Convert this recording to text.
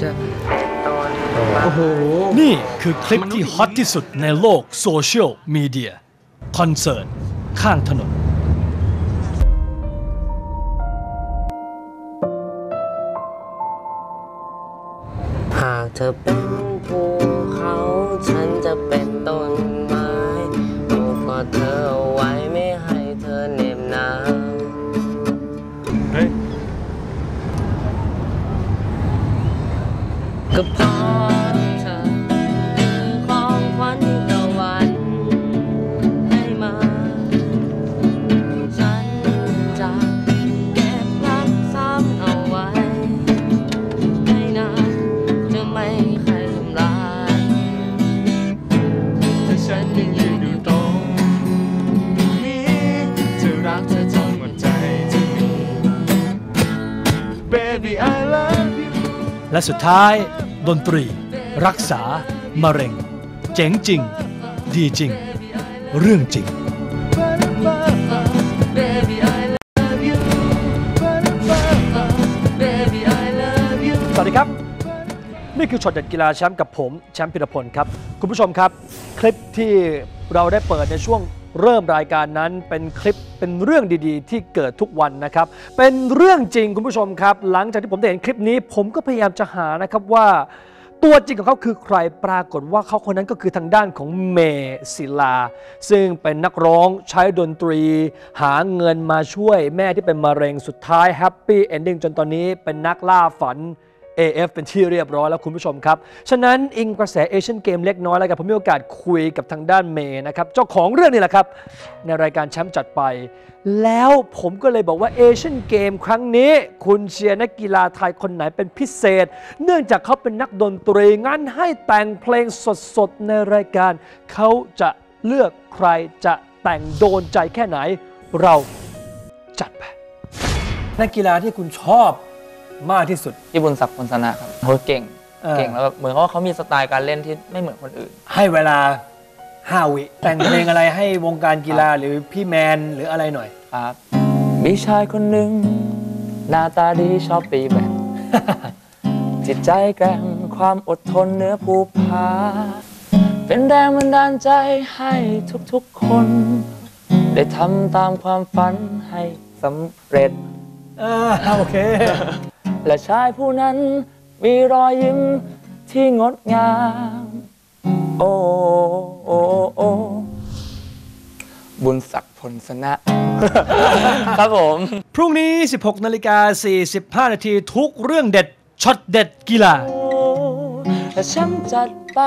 จะตอนโอ้โห นี่คือคลิปที่ฮอตที่สุดในโลกโซเชียลมีเดียคอนเสิร์ต ข้างถนน หากเธอเป็นภูเขา ฉันจะเป็นต้นไม้โอบกอดเธอ ก็เพราะเธอคือของขวัญที่ตะวันให้มา ฉันจะเก็บรักซ้ำเอาไว้ ให้นานจะไม่ใครทำลายถ้าฉันยังยืนอยู่ตรงนี้จะรักเธอจนหมดใจจะมี Baby I love you และสุดท้าย ดนตรี รักษามะเร็ง เจ๋งจริง ดีจริง เรื่องจริง สวัสดีครับ นี่คือช็อตเด็ดกีฬาแชมป์กับผม แชมป์พิรพลครับ คุณผู้ชมครับ คลิปที่เราได้เปิดในช่วง เริ่มรายการนั้นเป็นคลิปเป็นเรื่องดีๆ ที่เกิดทุกวันนะครับ เป็นเรื่องจริงคุณผู้ชมครับ หลังจากที่ผมได้เห็นคลิปนี้ ผมก็พยายามจะหานะครับว่า ตัวจริงของเขาคือใครปรากฏว่าเขาคนนั้นก็คือทางด้านของเมศิลา ซึ่งเป็นนักร้องใช้ดนตรี หาเงินมาช่วยแม่ที่เป็นมะเร็งสุดท้ายแฮปปี้เอนดิ้งจนตอนนี้เป็นนักล่าฝัน AF เป็นที่เรียบร้อยแล้วคุณผู้ชมครับ ฉะนั้นอิงกระแสเอเชียนเกมเล็กน้อยแล้วกันผมมีโอกาสคุยกับทางด้านเมย์นะครับ เจ้าของเรื่องนี่แหละครับ ในรายการแชมป์จัดไป แล้วผมก็เลยบอกว่าเอเชียนเกมครั้งนี้ คุณเชียร์นักกีฬาไทยคนไหนเป็นพิเศษ เนื่องจากเขาเป็นนักดนตรีงั้นให้แต่งเพลงสดๆในรายการ เขาจะเลือกใครจะแต่งโดนใจแค่ไหนเราจัดไปนักกีฬาที่คุณชอบ มากที่สุดพี่บุญศักดิ์พลสนะครับเขาเก่งเออเก่งแล้วแบบเหมือนกับว่าเขามีสไตล์การเล่นที่ไม่เหมือนคนอื่น ให้เวลา5วิแต่งเพลงอะไรให้วงการกีฬาหรือพี่แมนหรืออะไรหน่อยครับมีชายคนหนึ่งหน้าตาดีชอบตีแบดจิตใจแกร่งความอดทนเนื้อภูผาเป็นแรงบันดาลใจให้ทุกๆคน ได้ทำตามความฝันให้สำเร็จ อ่าโอเค และชายผู้นั้นมีรอยยิ้มที่งดงาม โอ้โอ้โอ้บุญศักดิ์พลสนะ ครับผม พรุ่งนี้ 16นาฬิกา45 นาทีทุกเรื่องเด็ดช็อตเด็ดกีฬา และฉันจัดไป